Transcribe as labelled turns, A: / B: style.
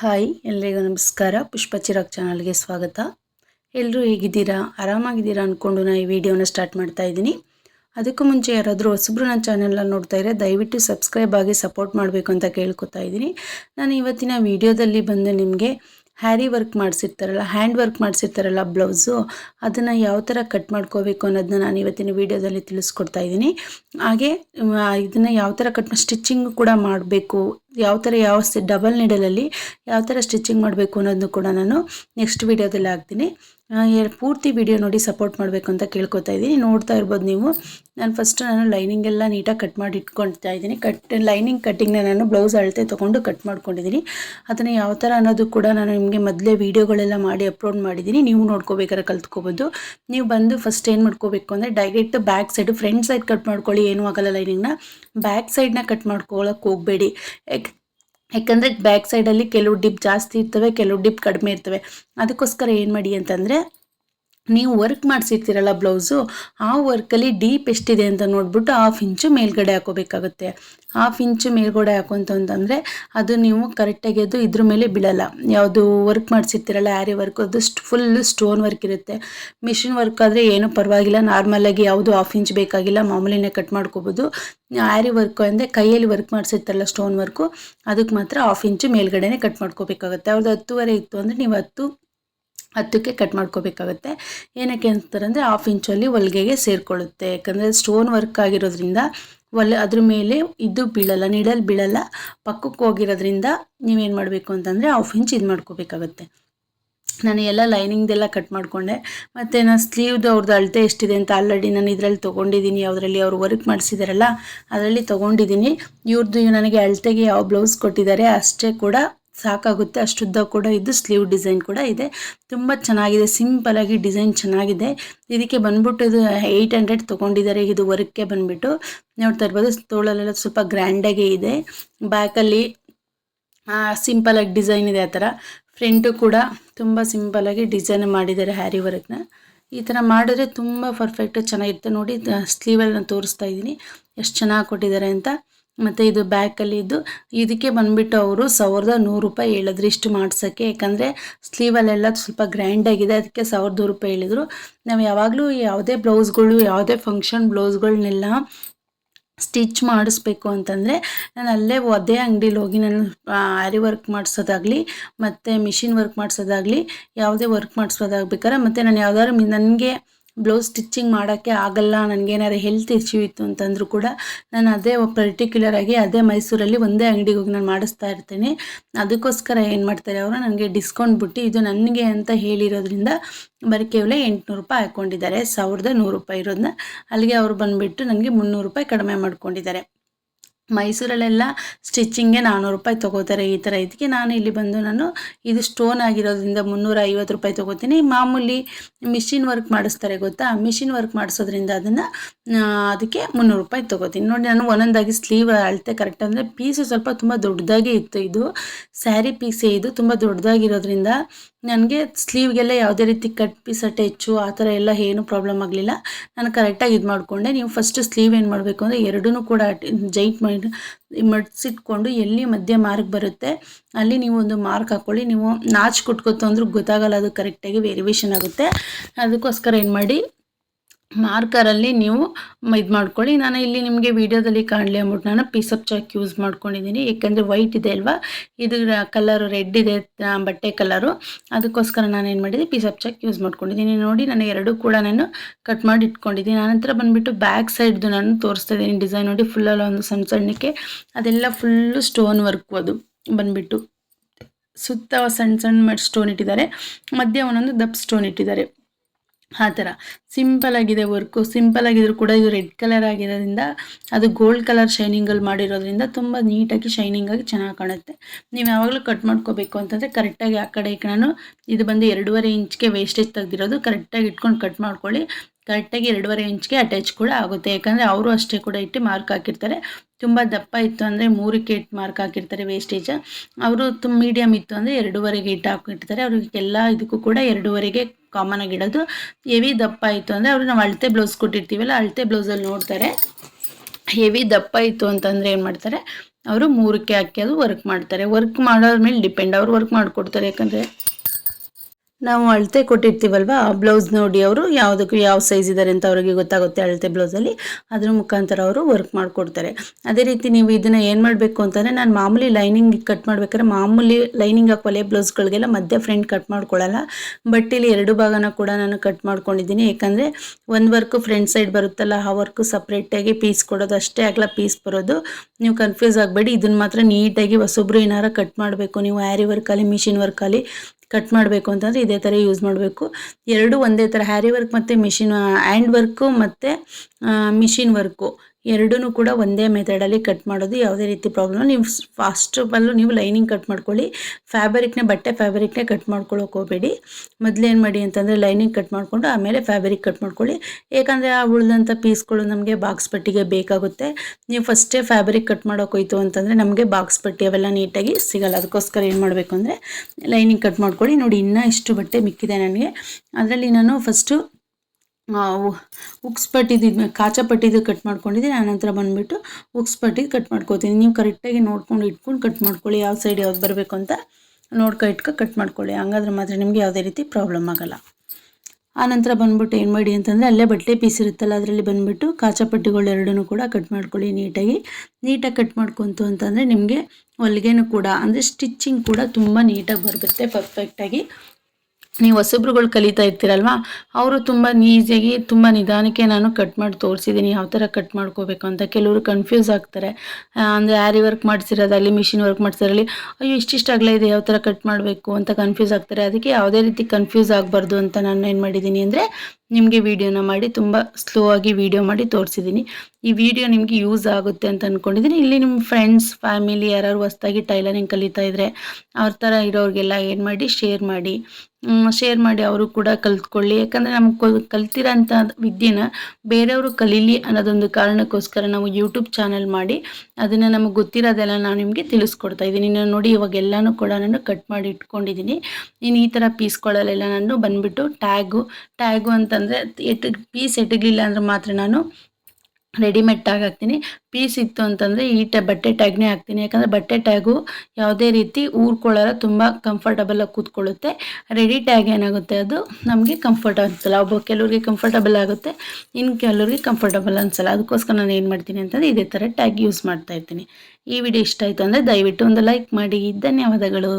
A: Hi, ಎಲ್ರಿಗೂ ನಮಸ್ಕಾರ. ಪುಷ್ಪ ಚಿರಾಗ್ ಚಾನಲ್ಗೆ ಸ್ವಾಗತ. ಎಲ್ಲರೂ ಹೇಗಿದ್ದೀರಾ? ಆರಾಮಾಗಿದ್ದೀರಾ ಅಂದ್ಕೊಂಡು ನಾನು ಈ ವಿಡಿಯೋನ ಸ್ಟಾರ್ಟ್ ಮಾಡ್ತಾ ಇದ್ದೀನಿ. ಅದಕ್ಕೂ ಮುಂಚೆ ಯಾರಾದರೂ ಹೊಸಬ್ರು ನನ್ನ ಚಾನಲ್ನ ನೋಡ್ತಾ ಇದ್ದರೆ ದಯವಿಟ್ಟು ಸಬ್ಸ್ಕ್ರೈಬ್ ಆಗಿ ಸಪೋರ್ಟ್ ಮಾಡಬೇಕು ಅಂತ ಕೇಳ್ಕೊತಾ ಇದ್ದೀನಿ. ನಾನು ಇವತ್ತಿನ ವಿಡಿಯೋದಲ್ಲಿ ಬಂದು ನಿಮಗೆ ಹ್ಯಾರಿ ವರ್ಕ್ ಮಾಡಿಸಿರ್ತಾರಲ್ಲ, ಹ್ಯಾಂಡ್ ವರ್ಕ್ ಮಾಡಿಸಿರ್ತಾರಲ್ಲ ಬ್ಲೌಸು, ಅದನ್ನು ಯಾವ ಥರ ಕಟ್ ಮಾಡ್ಕೋಬೇಕು ಅನ್ನೋದನ್ನ ನಾನು ಇವತ್ತಿನ ವಿಡಿಯೋದಲ್ಲಿ ತಿಳಿಸ್ಕೊಡ್ತಾ ಇದ್ದೀನಿ. ಹಾಗೆ ಇದನ್ನು ಯಾವ ಥರ ಕಟ್ ಸ್ಟಿಚ್ಚಿಂಗ್ ಕೂಡ ಮಾಡಬೇಕು ಯಾವ ಥರ ಯಾವ ಡಬಲ್ ನೀಡಲಲ್ಲಿ ಯಾವ ಥರ ಸ್ಟಿಚಿಂಗ್ ಮಾಡಬೇಕು ಅನ್ನೋದನ್ನು ಕೂಡ ನಾನು ನೆಕ್ಸ್ಟ್ ವಿಡಿಯೋದಲ್ಲಿ ಹಾಕ್ತೀನಿ. ಪೂರ್ತಿ ವಿಡಿಯೋ ನೋಡಿ ಸಪೋರ್ಟ್ ಮಾಡಬೇಕು ಅಂತ ಕೇಳ್ಕೊತಾ ಇದ್ದೀನಿ. ನೋಡ್ತಾ ಇರ್ಬೋದು ನೀವು. ನಾನು ಫಸ್ಟ್ ನಾನು ಲೈನಿಂಗ್ ಎಲ್ಲ ನೀಟಾಗಿ ಕಟ್ ಮಾಡಿ ಇಟ್ಕೊಳ್ತಾ ಇದ್ದೀನಿ. ಕಟ್ ಲೈನಿಂಗ್ ಕಟ್ಟಿಂಗ್ನ ನಾನು ಬ್ಲೌಸ್ ಅಳತೆ ತೊಗೊಂಡು ಕಟ್ ಮಾಡ್ಕೊಂಡಿದ್ದೀನಿ. ಅದನ್ನು ಯಾವ ಥರ ಅನ್ನೋದು ಕೂಡ ನಾನು ನಿಮಗೆ ಮೊದಲೇ ವೀಡಿಯೋಗಳೆಲ್ಲ ಮಾಡಿ ಅಪ್ಲೋಡ್ ಮಾಡಿದ್ದೀನಿ. ನೀವು ನೋಡ್ಕೋಬೇಕಾದ್ರೆ ಕಲ್ತ್ಕೋಬೋದು. ನೀವು ಬಂದು ಫಸ್ಟ್ ಏನು ಮಾಡ್ಕೋಬೇಕು ಅಂದರೆ direct back side front side cut ಮಾಡ್ಕೊಳ್ಳಿ. ಏನೂ ಆಗಲ್ಲ ಲೈನಿಂಗ್ನ ಬ್ಯಾಕ್ ಸೈಡ್ನ ಕಟ್ ಮಾಡ್ಕೊಳಕ್ಕೆ ಹೋಗಬೇಡಿ. ಯಾಕಂದರೆ ಬ್ಯಾಕ್ ಸೈಡಲ್ಲಿ ಕೆಲವು ಡಿಪ್ ಜಾಸ್ತಿ ಇರ್ತವೆ, ಕೆಲವು ಡಿಪ್ ಕಡಿಮೆ ಇರ್ತವೆ. ಅದಕ್ಕೋಸ್ಕರ ಏನು ಮಾಡಿ ಅಂತಂದರೆ ನೀವು ವರ್ಕ್ ಮಾಡಿಸಿರ್ತೀರಲ್ಲ ಬ್ಲೌಸು ಆ ವರ್ಕಲ್ಲಿ ಡೀಪ್ ಎಷ್ಟಿದೆ ಅಂತ ನೋಡ್ಬಿಟ್ಟು ಹಾಫ್ ಇಂಚು ಮೇಲ್ಗಡೆ ಹಾಕೋಬೇಕಾಗುತ್ತೆ. ಹಾಫ್ ಇಂಚು ಮೇಲ್ಗಡೆ ಹಾಕೊಂತ ಅಂತಂದರೆ ಅದು ನೀವು ಕರೆಕ್ಟಾಗಿ ಅದು ಇದ್ರ ಮೇಲೆ ಬೀಳಲ್ಲ. ಯಾವುದು ವರ್ಕ್ ಮಾಡಿಸಿರ್ತೀರಲ್ಲ ಆ್ಯರಿ ವರ್ಕ್ ಅದು ಫುಲ್ ಸ್ಟೋನ್ ವರ್ಕ್ ಇರುತ್ತೆ. ಮಿಷಿನ್ ವರ್ಕ್ ಆದರೆ ಏನೂ ಪರವಾಗಿಲ್ಲ ನಾರ್ಮಲಾಗಿ ಯಾವುದು ಹಾಫ್ ಇಂಚ್ ಬೇಕಾಗಿಲ್ಲ, ಮಾಮೂಲಿನೇ ಕಟ್ ಮಾಡ್ಕೋಬೋದು. ಆ್ಯರಿ ವರ್ಕು ಅಂದರೆ ಕೈಯಲ್ಲಿ ವರ್ಕ್ ಮಾಡಿಸಿರ್ತಾರಲ್ಲ ಸ್ಟೋನ್ ವರ್ಕು ಅದಕ್ಕೆ ಮಾತ್ರ ಹಾಫ್ ಇಂಚು ಮೇಲ್ಗಡೆನೇ ಕಟ್ ಮಾಡ್ಕೋಬೇಕಾಗುತ್ತೆ. ಅವ್ರದ್ದು ಹತ್ತುವರೆ ಇತ್ತು ಅಂದರೆ ನೀವು ಹತ್ತು ಹತ್ತಕ್ಕೆ ಕಟ್ ಮಾಡ್ಕೋಬೇಕಾಗುತ್ತೆ. ಏನಕ್ಕೆ ಅಂತಾರಂದರೆ ಹಾಫ್ ಇಂಚಲ್ಲಿ ಹೊಲಿಗೆಗೆ ಸೇರಿಕೊಳ್ಳುತ್ತೆ. ಯಾಕಂದರೆ ಸ್ಟೋನ್ ವರ್ಕ್ ಆಗಿರೋದ್ರಿಂದ ಒಲೆ ಅದ್ರ ಮೇಲೆ ಇದು ಬೀಳಲ್ಲ ನೀಡಲ್ ಬೀಳಲ್ಲ. ಪಕ್ಕಕ್ಕೆ ಹೋಗಿರೋದ್ರಿಂದ ನೀವೇನು ಮಾಡಬೇಕು ಅಂತಂದರೆ ಹಾಫ್ ಇಂಚ್ ಇದು ಮಾಡ್ಕೋಬೇಕಾಗುತ್ತೆ. ನಾನು ಎಲ್ಲ ಲೈನಿಂಗ್ದೆಲ್ಲ ಕಟ್ ಮಾಡಿಕೊಂಡೆ. ಮತ್ತು ನಾನು ಸ್ಲೀವ್ದು ಅವ್ರದ್ದು ಅಳತೆ ಎಷ್ಟಿದೆ ಅಂತ ಆಲ್ರೆಡಿ ನಾನು ಇದರಲ್ಲಿ ತೊಗೊಂಡಿದ್ದೀನಿ. ಯಾವುದರಲ್ಲಿ ಅವರು ವರ್ಕ್ ಮಾಡಿಸಿದಾರಲ್ಲ, ಅದರಲ್ಲಿ ತೊಗೊಂಡಿದ್ದೀನಿ. ಇವ್ರದ್ದು ನನಗೆ ಅಳತೆಗೆ ಯಾವ ಬ್ಲೌಸ್ ಕೊಟ್ಟಿದ್ದಾರೆ ಅಷ್ಟೇ ಕೂಡ ಸಾಕಾಗುತ್ತೆ. ಅಷ್ಟುದ್ದ ಕೂಡ ಇದು ಸ್ಲೀವ್ ಡಿಸೈನ್ ಕೂಡ ಇದೆ. ತುಂಬ ಚೆನ್ನಾಗಿದೆ. ಸಿಂಪಲಾಗಿ ಡಿಸೈನ್ ಚೆನ್ನಾಗಿದೆ. ಇದಕ್ಕೆ ಬಂದ್ಬಿಟ್ಟು ಇದು ಏಯ್ಟ್ ಹಂಡ್ರೆಡ್ ತೊಗೊಂಡಿದ್ದಾರೆ. ಇದು ವರ್ಕ್ಗೆ ಬಂದ್ಬಿಟ್ಟು. ನೋಡ್ತಾ ಇರ್ಬೋದು, ತೋಳಲ್ಲೆಲ್ಲ ಸ್ವಲ್ಪ ಗ್ರ್ಯಾಂಡಾಗೇ ಇದೆ. ಬ್ಯಾಕಲ್ಲಿ ಸಿಂಪಲಾಗಿ ಡಿಸೈನ್ ಇದೆ ಆ ಥರ. ಫ್ರಂಟು ಕೂಡ ತುಂಬ ಸಿಂಪಲಾಗಿ ಡಿಸೈನ್ ಮಾಡಿದ್ದಾರೆ ಹ್ಯಾರಿ ವರ್ಕ್ನ. ಈ ಥರ ಮಾಡಿದ್ರೆ ತುಂಬ ಪರ್ಫೆಕ್ಟ್ ಚೆನ್ನಾಗಿರುತ್ತೆ. ನೋಡಿ ಸ್ಲೀವಲ್ಲಿ ನಾನು ತೋರಿಸ್ತಾ ಇದ್ದೀನಿ. ಎಷ್ಟು ಚೆನ್ನಾಗಿ ಕೊಟ್ಟಿದ್ದಾರೆ ಅಂತ. ಮತ್ತು ಇದು ಬ್ಯಾಕಲ್ಲಿ ಇದ್ದು ಇದಕ್ಕೆ ಬಂದುಬಿಟ್ಟು ಅವರು ಸಾವಿರದ ನೂರು ರೂಪಾಯಿ ಹೇಳಿದ್ರು ಇಷ್ಟು ಮಾಡ್ಸೋಕ್ಕೆ. ಯಾಕಂದರೆ ಸ್ಲೀವಲ್ಲೆಲ್ಲ ಸ್ವಲ್ಪ ಗ್ರ್ಯಾಂಡಾಗಿದೆ ಅದಕ್ಕೆ ಸಾವಿರದ ನೂರು ರೂಪಾಯಿ ಹೇಳಿದರು. ನಾವು ಯಾವಾಗಲೂ ಯಾವುದೇ ಬ್ಲೌಸ್ಗಳು, ಯಾವುದೇ ಫಂಕ್ಷನ್ ಬ್ಲೌಸ್ಗಳನ್ನೆಲ್ಲ ಸ್ಟಿಚ್ ಮಾಡಿಸ್ಬೇಕು ಅಂತಂದರೆ ನಾನು ಅಲ್ಲೇ ಅದೇ ಅಂಗಡೀಲಿ ಹೋಗಿ ನಾನು ಆರಿ ವರ್ಕ್ ಮಾಡಿಸೋದಾಗಲಿ, ಮತ್ತು ಮಿಷಿನ್ ವರ್ಕ್ ಮಾಡಿಸೋದಾಗಲಿ, ಯಾವುದೇ ವರ್ಕ್ ಮಾಡಿಸೋದಾಗಬೇಕಾದ್ರೆ ಮತ್ತು ನಾನು ಯಾವ್ದಾದ್ರು ನನಗೆ ಬ್ಲೌಸ್ ಸ್ಟಿಚ್ಚಿಂಗ್ ಮಾಡೋಕ್ಕೆ ಆಗಲ್ಲ ನನಗೇನಾದ್ರು ಹೆಲ್ತ್ ಇಶ್ಯೂ ಇತ್ತು ಅಂತಂದರೂ ಕೂಡ ನಾನು ಅದೇ ಪರ್ಟಿಕ್ಯುಲರ್ ಆಗಿ ಅದೇ ಮೈಸೂರಲ್ಲಿ ಒಂದೇ ಅಂಗಡಿಗೆ ಹೋಗಿ ನಾನು ಮಾಡಿಸ್ತಾ ಇರ್ತೀನಿ. ಅದಕ್ಕೋಸ್ಕರ ಏನು ಮಾಡ್ತಾರೆ ಅವರು, ನನಗೆ ಡಿಸ್ಕೌಂಟ್ ಬಿಟ್ಟು ಇದು ನನಗೆ ಅಂತ ಹೇಳಿರೋದ್ರಿಂದ ಬರೀ ಕೇವಲ ಎಂಟುನೂರು ರೂಪಾಯಿ ಹಾಕ್ಕೊಂಡಿದ್ದಾರೆ ಸಾವಿರದ ನೂರು ರೂಪಾಯಿ ಇರೋದನ್ನ ಅಲ್ಲಿಗೆ ಅವರು ಬಂದುಬಿಟ್ಟು ನನಗೆ ಮುನ್ನೂರು ರೂಪಾಯಿ ಕಡಿಮೆ ಮಾಡ್ಕೊಂಡಿದ್ದಾರೆ. ಮೈಸೂರಲ್ಲೆಲ್ಲ ಸ್ಟಿಚ್ಚಿಂಗೆ ನಾನ್ನೂರು ರೂಪಾಯಿ ತೊಗೋತಾರೆ ಈ ಥರ ಇದಕ್ಕೆ ನಾನು ಇಲ್ಲಿ ಬಂದು ನಾನು ಇದು ಸ್ಟೋನ್ ಆಗಿರೋದ್ರಿಂದ ಮುನ್ನೂರ ಐವತ್ತು ರೂಪಾಯಿ ತೊಗೋತೀನಿ. ಮಾಮೂಲಿ ಮಿಷಿನ್ ವರ್ಕ್ ಮಾಡಿಸ್ತಾರೆ ಗೊತ್ತಾ? ಮಿಷಿನ್ ವರ್ಕ್ ಮಾಡಿಸೋದ್ರಿಂದ ಅದನ್ನು ಅದಕ್ಕೆ ಮುನ್ನೂರು ರೂಪಾಯಿ ತೊಗೋತೀನಿ. ನೋಡಿ, ನಾನು ಒಂದೊಂದಾಗಿ ಸ್ಲೀವ್ ಅಳತೆ ಕರೆಕ್ಟ್ ಅಂದರೆ ಪೀಸು ಸ್ವಲ್ಪ ತುಂಬ ದೊಡ್ಡದಾಗೇ ಇತ್ತು ಇದು. ಸ್ಯಾರಿ ಪೀಸೇ ಇದು, ತುಂಬ ದೊಡ್ಡದಾಗಿರೋದ್ರಿಂದ ನನಗೆ ಸ್ಲೀವ್ಗೆಲ್ಲ ಯಾವುದೇ ರೀತಿ ಕಟ್ ಪೀಸ್ ಅಟ್ಯಾಚು ಆ ಥರ ಎಲ್ಲ ಏನು ಪ್ರಾಬ್ಲಮ್ ಆಗಲಿಲ್ಲ. ನಾನು ಕರೆಕ್ಟಾಗಿ ಇದು ಮಾಡಿಕೊಂಡೆ. ನೀವು ಫಸ್ಟ್ ಸ್ಲೀವ್ ಏನು ಮಾಡಬೇಕು ಅಂದರೆ ಎರಡೂ ಕೂಡ ಜೈಟ್ ಮಾಡಿ, ಮಡ್ಸಿಟ್ಕೊಂಡು ಎಲ್ಲಿ ಮಧ್ಯ ಮಾರ್ಕ್ ಬರುತ್ತೆ, ಅಲ್ಲಿ ನೀವು ಒಂದು ಮಾರ್ಕ್ ಹಾಕ್ಕೊಳ್ಳಿ ನೀವು ನಾಚ್ ಕುಟ್ಕೊತು ಅಂದ್ರೂ ಗೊತ್ತಾಗಲ್ಲ ಅದು ಕರೆಕ್ಟಾಗಿ ವೇರಿಯೇಷನ್ ಆಗುತ್ತೆ. ಅದಕ್ಕೋಸ್ಕರ ಏನು ಮಾಡಿ ಮಾರ್ಕರಲ್ಲಿ ನೀವು ಇದು ಮಾಡ್ಕೊಳ್ಳಿ. ನಾನು ಇಲ್ಲಿ ನಿಮಗೆ ವಿಡಿಯೋದಲ್ಲಿ ಕಾಣಲಿ ಅಂದ್ಬಿಟ್ಟು ನಾನು ಪೀಸ್ ಆಫ್ ಚಾಕ್ ಯೂಸ್ ಮಾಡ್ಕೊಂಡಿದ್ದೀನಿ ಏಕೆಂದರೆ ವೈಟ್ ಇದೆ ಅಲ್ವಾ? ಇದು ಕಲರ್ ರೆಡ್ ಇದೆ ಬಟ್ಟೆ ಕಲರು ಅದಕ್ಕೋಸ್ಕರ ನಾನು ಏನು ಮಾಡಿದೆ? ಪೀಸ್ ಆಫ್ ಚಾಕ್ ಯೂಸ್ ಮಾಡ್ಕೊಂಡಿದ್ದೀನಿ ನೋಡಿ, ನಾನು ಎರಡೂ ಕೂಡ ನಾನು ಕಟ್ ಮಾಡಿ ಇಟ್ಕೊಂಡಿದ್ದೀನಿ ಆನಂತರ ಬಂದುಬಿಟ್ಟು ಬ್ಯಾಕ್ ಸೈಡ್ದು ನಾನು ತೋರಿಸ್ತಾ ಇದ್ದೀನಿ ಡಿಸೈನ್ ನೋಡಿ ಫುಲ್ಲಲ್ಲಿ ಒಂದು ಸಣ್ಣ ಸಣ್ಣಕ್ಕೆ. ಅದೆಲ್ಲ ಫುಲ್ಲು ಸ್ಟೋನ್ ವರ್ಕು ಅದು ಬಂದುಬಿಟ್ಟು. ಸುತ್ತ ಸಣ್ಣ ಸಣ್ಣ ಸ್ಟೋನ್ ಇಟ್ಟಿದ್ದಾರೆ. ಮಧ್ಯ ಒಂದೊಂದು ದಪ್ಪ ಸ್ಟೋನ್ ಇಟ್ಟಿದ್ದಾರೆ. ಆ ಥರ. ಸಿಂಪಲ್ ಆಗಿದೆ ವರ್ಕು ಸಿಂಪಲ್ ಆಗಿದ್ರು ಕೂಡ ಇದು ರೆಡ್ ಕಲರ್ ಆಗಿರೋದ್ರಿಂದ, ಅದು ಗೋಲ್ಡ್ ಕಲರ್ ಶೈನಿಂಗಲ್ಲಿ ಮಾಡಿರೋದ್ರಿಂದ ತುಂಬ ನೀಟಾಗಿ ಶೈನಿಂಗ್ ಆಗಿ ಚೆನ್ನಾಗಿ ಕಾಣುತ್ತೆ. ನೀವು ಯಾವಾಗಲೂ ಕಟ್ ಮಾಡ್ಕೋಬೇಕು ಅಂತಂದರೆ ಕರೆಕ್ಟಾಗಿ ಆ ಕಡೆ ಈ ನಾನು ಇದು ಬಂದು ಎರಡೂವರೆ ಇಂಚ್ಗೆ ವೇಸ್ಟೇಜ್ ತೆಗೆದಿರೋದು ಕರೆಕ್ಟಾಗಿ ಇಟ್ಕೊಂಡು ಕಟ್ ಮಾಡ್ಕೊಳ್ಳಿ. ಕರೆಕ್ಟಾಗಿ ಎರಡೂವರೆ ಇಂಚ್ಗೆ ಅಟ್ಯಾಚ್ ಕೂಡ ಆಗುತ್ತೆ. ಯಾಕಂದರೆ ಅವರು ಅಷ್ಟೇ ಕೂಡ ಇಟ್ಟು ಮಾರ್ಕ್ ಹಾಕಿರ್ತಾರೆ. ತುಂಬ ದಪ್ಪ ಇತ್ತು ಅಂದರೆ ಮೂರಕ್ಕೆ ಎಟ್ ಮಾರ್ಕ್ ಹಾಕಿರ್ತಾರೆ ವೇಸ್ಟೇಜ್ ಅವರು ತುಂಬ ಮೀಡಿಯಮ್ ಇತ್ತು ಅಂದರೆ ಎರಡೂವರೆಗೆ ಇಟ್ಟು ಹಾಕಿರ್ತಾರೆ ಅವ್ರಿಗೆಲ್ಲ ಇದಕ್ಕೂ ಕೂಡ ಎರಡೂವರೆಗೆ ಕಾಮನ್ ಆಗಿಡೋದು ಹೆವಿ ದಪ್ಪ ಇತ್ತು ಅಂದರೆ ಅವರು ನಾವು ಅಳತೆ ಬ್ಲೌಸ್ ಕೊಟ್ಟಿರ್ತೀವಲ್ಲ, ಅಳತೆ ಬ್ಲೌಸಲ್ಲಿ ನೋಡ್ತಾರೆ. ಹೆವಿ ದಪ್ಪ ಇತ್ತು ಅಂತಂದರೆ ಏನು ಮಾಡ್ತಾರೆ? ಅವರು ಮೂರಕ್ಕೆ ಹಾಕಿ ಅದು ವರ್ಕ್ ಮಾಡ್ತಾರೆ. ವರ್ಕ್ ಮಾಡೋದ್ರ ಮೇಲೆ ಡಿಪೆಂಡ್ ಅವ್ರು ವರ್ಕ್ ಮಾಡಿಕೊಡ್ತಾರೆ ಯಾಕಂದರೆ ನಾವು ಅಳತೆ ಕೊಟ್ಟಿರ್ತೀವಲ್ವ? ಆ ಬ್ಲೌಸ್ ನೋಡಿ ಅವರು ಯಾವುದಕ್ಕೂ ಯಾವ ಸೈಜ್ ಇದ್ದಾರೆ ಅಂತ ಅವರಿಗೆ ಗೊತ್ತಾಗುತ್ತೆ ಅಳತೆ ಬ್ಲೌಸಲ್ಲಿ. ಅದ್ರ ಮುಖಾಂತರ ಅವರು ವರ್ಕ್ ಮಾಡಿಕೊಡ್ತಾರೆ. ಅದೇ ರೀತಿ ನೀವು ಇದನ್ನು ಏನು ಮಾಡಬೇಕು ಅಂತಂದರೆ ನಾನು ಮಾಮೂಲಿ ಲೈನಿಂಗ್ ಕಟ್ ಮಾಡ್ಬೇಕಾದ್ರೆ ಮಾಮೂಲಿ ಲೈನಿಂಗ್ ಹಾಕೋಲೆ ಬ್ಲೌಸ್ಗಳಿಗೆಲ್ಲ ಮಧ್ಯ ಫ್ರಂಟ್ ಕಟ್ ಮಾಡ್ಕೊಳ್ಳಲ್ಲ. ಬಟ್ ಇಲ್ಲಿ ಎರಡು ಭಾಗನ ಕೂಡ ನಾನು ಕಟ್ ಮಾಡ್ಕೊಂಡಿದ್ದೀನಿ. ಯಾಕಂದರೆ ಒಂದು ವರ್ಕು ಫ್ರಂಟ್ ಸೈಡ್ ಬರುತ್ತಲ್ಲ, ಆ ವರ್ಕು ಸಪ್ರೇಟಾಗಿ ಪೀಸ್ ಕೊಡೋದು ಅಷ್ಟೇ ಆಗಲ್ಲ ಪೀಸ್ ಬರೋದು. ನೀವು ಕನ್ಫ್ಯೂಸ್ ಆಗಬೇಡಿ. ಇದನ್ನು ಮಾತ್ರ ನೀಟಾಗಿ ಹೊಸೊಬ್ರು ಏನಾರ ಕಟ್ ಮಾಡಬೇಕು. ನೀವು ಆ್ಯರಿ ವರ್ಕಲ್ಲಿ ಮಿಷಿನ್ ವರ್ಕಲ್ಲಿ ಕಟ್ ಮಾಡಬೇಕು ಅಂತಂದರೆ ಇದೇ ಥರ ಯೂಸ್ ಮಾಡಬೇಕು. ಎರಡು ಒಂದೇ ಥರ ಹ್ಯಾರಿ ವರ್ಕ್ ಮತ್ತು ಮಿಷಿನ್ ಹ್ಯಾಂಡ್ ವರ್ಕು ಮತ್ತು ಮಿಷಿನ್ ವರ್ಕು ಎರಡೂ ಕೂಡ ಒಂದೇ ಮೆಥಡಲ್ಲಿ ಕಟ್ ಮಾಡೋದು ಯಾವುದೇ ರೀತಿ ಪ್ರಾಬ್ಲಮ್ ನೀವು ಫಸ್ಟ್ ಆಫ್ ನೀವು ಲೈನಿಂಗ್ ಕಟ್ ಮಾಡ್ಕೊಳ್ಳಿ. ಫ್ಯಾಬ್ರಿಕ್ನ ಬಟ್ಟೆ ಫ್ಯಾಬ್ರಿಕ್ನೇ ಕಟ್ ಮಾಡ್ಕೊಳ್ಳೋಕೆ ಹೋಗಬೇಡಿ. ಏನು ಮಾಡಿ ಅಂತಂದರೆ ಲೈನಿಂಗ್ ಕಟ್ ಮಾಡಿಕೊಂಡು ಆಮೇಲೆ ಫ್ಯಾಬ್ರಿಕ್ ಕಟ್ ಮಾಡ್ಕೊಳ್ಳಿ. ಏಕೆಂದರೆ ಆ ಉಳಿದಂಥ ಪೀಸ್ಗಳು ನಮಗೆ ಬಾಕ್ಸ್ ಪಟ್ಟಿಗೆ ಬೇಕಾಗುತ್ತೆ. ನೀವು ಫಸ್ಟೇ ಫ್ಯಾಬ್ರಿಕ್ ಕಟ್ ಮಾಡೋಕ್ಕೋಯ್ತು ಅಂತಂದರೆ ನಮಗೆ ಬಾಕ್ಸ್ ಪಟ್ಟಿ ಅವೆಲ್ಲ ನೀಟಾಗಿ ಸಿಗಲ್ಲ. ಅದಕ್ಕೋಸ್ಕರ ಏನು ಮಾಡಬೇಕು ಅಂದರೆ ಲೈನಿಂಗ್ ಕಟ್ ಮಾಡ್ಕೊಳ್ಳಿ. ನೋಡಿ ಇನ್ನೂ ಇಷ್ಟು ಬಟ್ಟೆ ಮಿಕ್ಕಿದೆ ನನಗೆ. ಅದರಲ್ಲಿ ನಾನು ಫಸ್ಟು ಉಕ್ಸ್ ಪಟ್ಟಿದ್ದು ಕಾಚ ಪಟ್ಟಿದ್ದು ಕಟ್ ಮಾಡ್ಕೊಂಡಿದ್ದೀನಿ ಆನಂತರ ಬಂದುಬಿಟ್ಟು ಉಕ್ಸ್ ಪಟ್ಟಿದ್ದು ಕಟ್ ಮಾಡ್ಕೊತೀನಿ. ನೀವು ಕರೆಕ್ಟಾಗಿ ನೋಡ್ಕೊಂಡು ಇಟ್ಕೊಂಡು ಕಟ್ ಮಾಡ್ಕೊಳ್ಳಿ, ಯಾವ ಸೈಡ್ ಯಾವ್ದು ಬರಬೇಕು ಅಂತ ನೋಡ್ಕೊ, ಇಟ್ಕೊ ಕಟ್ ಮಾಡ್ಕೊಳ್ಳಿ. ಹಂಗಾದ್ರೆ ಮಾತ್ರ ನಿಮಗೆ ಯಾವುದೇ ರೀತಿ ಪ್ರಾಬ್ಲಮ್ ಆಗೋಲ್ಲ. ಆನಂತರ ಬಂದ್ಬಿಟ್ಟು ಏನು ಮಾಡಿ ಅಂತಂದರೆ, ಅಲ್ಲೇ ಬಟ್ಟೆ ಪೀಸ್ ಇರುತ್ತಲ್ಲ, ಅದರಲ್ಲಿ ಬಂದುಬಿಟ್ಟು ಕಾಚಾಪಟ್ಟಿಗಳು ಎರಡೂ ಕೂಡ ಕಟ್ ಮಾಡ್ಕೊಳ್ಳಿ ನೀಟಾಗಿ. ನೀಟಾಗಿ ಕಟ್ ಮಾಡ್ಕೊತು ಅಂತಂದರೆ ನಿಮಗೆ ಹೊಲಿಗೆನೂ ಕೂಡ, ಅಂದರೆ ಸ್ಟಿಚ್ಚಿಂಗ್ ಕೂಡ ತುಂಬ ನೀಟಾಗಿ ಬರುತ್ತೆ ಪರ್ಫೆಕ್ಟಾಗಿ ನೀವು ಹೊಸಬ್ರುಗಳು ಕಲಿತಾ ಇರ್ತೀರಲ್ವ? ಅವರು ತುಂಬ ಈಸಿಯಾಗಿ ತುಂಬ ನಿಧಾನಕ್ಕೆ ನಾನು ಕಟ್ ಮಾಡಿ ತೋರಿಸಿದ್ದೀನಿ ಯಾವ ಥರ ಕಟ್ ಮಾಡ್ಕೋಬೇಕು ಅಂತ ಕೆಲವರು ಕನ್ಫ್ಯೂಸ್ ಆಗ್ತಾರೆ. ಅಂದರೆ ಆ್ಯರಿ ವರ್ಕ್ ಮಾಡಿಸಿರೋದಲ್ಲಿ ಮಿಷಿನ್ ವರ್ಕ್ ಮಾಡಿಸಿರಲ್ಲಿ ಅಯ್ಯೋ, ಇಷ್ಟಿಷ್ಟು ಆಗಲೇ ಇದೆ, ಯಾವ ಥರ ಕಟ್ ಮಾಡಬೇಕು? ಅಂತ ಕನ್ಫ್ಯೂಸ್ ಆಗ್ತಾರೆ. ಅದಕ್ಕೆ ಯಾವುದೇ ರೀತಿ ಕನ್ಫ್ಯೂಸ್ ಆಗಬಾರ್ದು ಅಂತ ನಾನು ಏನು ಮಾಡಿದ್ದೀನಿ ಅಂದರೆ, ನಿಮಗೆ ವೀಡಿಯೋನ ಮಾಡಿ, ತುಂಬ ಸ್ಲೋ ಆಗಿ ವೀಡಿಯೋ ಮಾಡಿ ತೋರಿಸಿದ್ದೀನಿ ಈ ವಿಡಿಯೋ ನಿಮಗೆ ಯೂಸ್ ಆಗುತ್ತೆ ಅಂತ ಅಂದ್ಕೊಂಡಿದ್ದೀನಿ ಇಲ್ಲಿ ನಿಮ್ಮ ಫ್ರೆಂಡ್ಸ್ ಫ್ಯಾಮಿಲಿ ಯಾರು ಹೊಸ್ದಾಗಿ ಟೈಲರಿಂಗ್ ಕಲಿತಾ ಇದ್ದರೆ ಅವ್ರ ಥರ ಇರೋರಿಗೆಲ್ಲ ಏನು ಮಾಡಿ ಶೇರ್ ಮಾಡಿ. ಶೇರ್ ಮಾಡಿ ಅವರು ಕೂಡ ಕಲ್ತ್ಕೊಳ್ಳಿ. ಯಾಕಂದರೆ ನಮ್ಗೆ ಕಲ್ತಿರೋಂಥ ವಿದ್ಯೆನ ಬೇರೆಯವರು ಕಲೀಲಿ ಅನ್ನೋದೊಂದು ಕಾರಣಕ್ಕೋಸ್ಕರ ನಾವು ಯೂಟ್ಯೂಬ್ ಚಾನಲ್ ಮಾಡಿ ಅದನ್ನು ನಮಗೆ ಗೊತ್ತಿರೋದೆಲ್ಲ ನಾನು ನಿಮಗೆ ತಿಳಿಸ್ಕೊಡ್ತಾ ಇದ್ದೀನಿ. ನಾನು ನೋಡಿ ಇವಾಗೆಲ್ಲನೂ ಕೂಡ ನಾನು ಕಟ್ ಮಾಡಿ ಇಟ್ಕೊಂಡಿದ್ದೀನಿ ಇನ್ನು ಈ ಥರ ಪೀಸ್ಗಳಲ್ಲೆಲ್ಲ ನಾನು ಬಂದುಬಿಟ್ಟು ಟ್ಯಾಗು ಟ್ಯಾಗು ಅಂತಂದರೆ ಎಟ್ ಪೀಸ್ ಎಟಗಲಿಲ್ಲ ಅಂದರೆ ಮಾತ್ರ ನಾನು ರೆಡಿಮೇಡ್ ಟ್ಯಾಗ್ ಹಾಕ್ತೀನಿ. ಪೀಸ್ ಇತ್ತು ಅಂತಂದರೆ ಈ ಟ ಬಟ್ಟೆ ಟ್ಯಾಗ್ನೇ ಹಾಕ್ತೀನಿ. ಯಾಕಂದರೆ ಬಟ್ಟೆ ಟ್ಯಾಗು ಯಾವುದೇ ರೀತಿ ಊರ್ಕೊಳ್ಳೋಲ್ಲ ತುಂಬ ಕಂಫರ್ಟಬಲಾಗಿ ಕೂತ್ಕೊಳ್ಳುತ್ತೆ. ರೆಡಿ ಟ್ಯಾಗ್ ಏನಾಗುತ್ತೆ ಅದು? ನಮಗೆ ಕಂಫರ್ಟ್ ಅನ್ಸಲ್ಲ. ಒಬ್ಬ ಕೆಲವ್ರಿಗೆ ಕಂಫರ್ಟಬಲ್ ಆಗುತ್ತೆ ಇನ್ನು ಕೆಲವ್ರಿಗೆ ಕಂಫರ್ಟಬಲ್ ಅನ್ಸಲ್ಲ. ಅದಕ್ಕೋಸ್ಕರ ನಾನು ಏನು ಮಾಡ್ತೀನಿ ಅಂತಂದರೆ ಇದೇ ಥರ ಟ್ಯಾಗ್ ಯೂಸ್ ಮಾಡ್ತಾ ಇರ್ತೀನಿ. ಈ ವಿಡಿಯೋ ಇಷ್ಟ ಆಯಿತು ಅಂದರೆ ದಯವಿಟ್ಟು ಒಂದು ಲೈಕ್ ಮಾಡಿ. ಧನ್ಯವಾದಗಳು.